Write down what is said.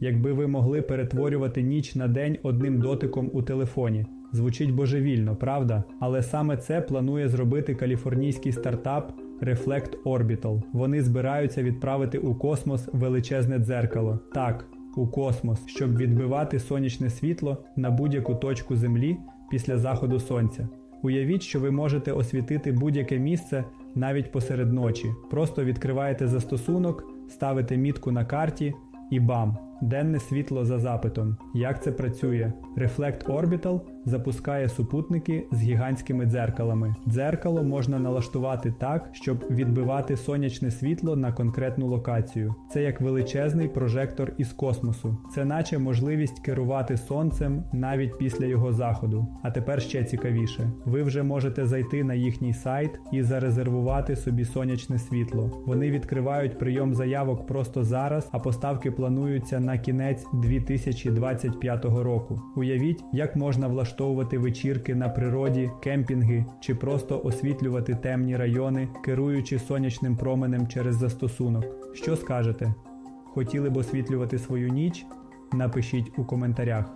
Якби ви могли перетворювати ніч на день одним дотиком у телефоні. Звучить божевільно, правда? Але саме це планує зробити каліфорнійський стартап Reflect Orbital. Вони збираються відправити у космос величезне дзеркало. Так, у космос, щоб відбивати сонячне світло на будь-яку точку Землі після заходу сонця. Уявіть, що ви можете освітити будь-яке місце навіть посеред ночі. Просто відкриваєте застосунок, ставите мітку на карті і бам! Денне світло за запитом. Як це працює? Reflect Orbital запускає супутники з гігантськими дзеркалами. Дзеркало можна налаштувати так, щоб відбивати сонячне світло на конкретну локацію. Це як величезний прожектор із космосу. Це наче можливість керувати сонцем навіть після його заходу. А тепер ще цікавіше. Ви вже можете зайти на їхній сайт і зарезервувати собі сонячне світло. Вони відкривають прийом заявок просто зараз, а поставки плануються на кінець 2025 року. Уявіть, як можна влаштовувати вечірки на природі, кемпінги чи просто освітлювати темні райони, керуючи сонячним променем через застосунок. Що скажете? Хотіли б освітлювати свою ніч? Напишіть у коментарях.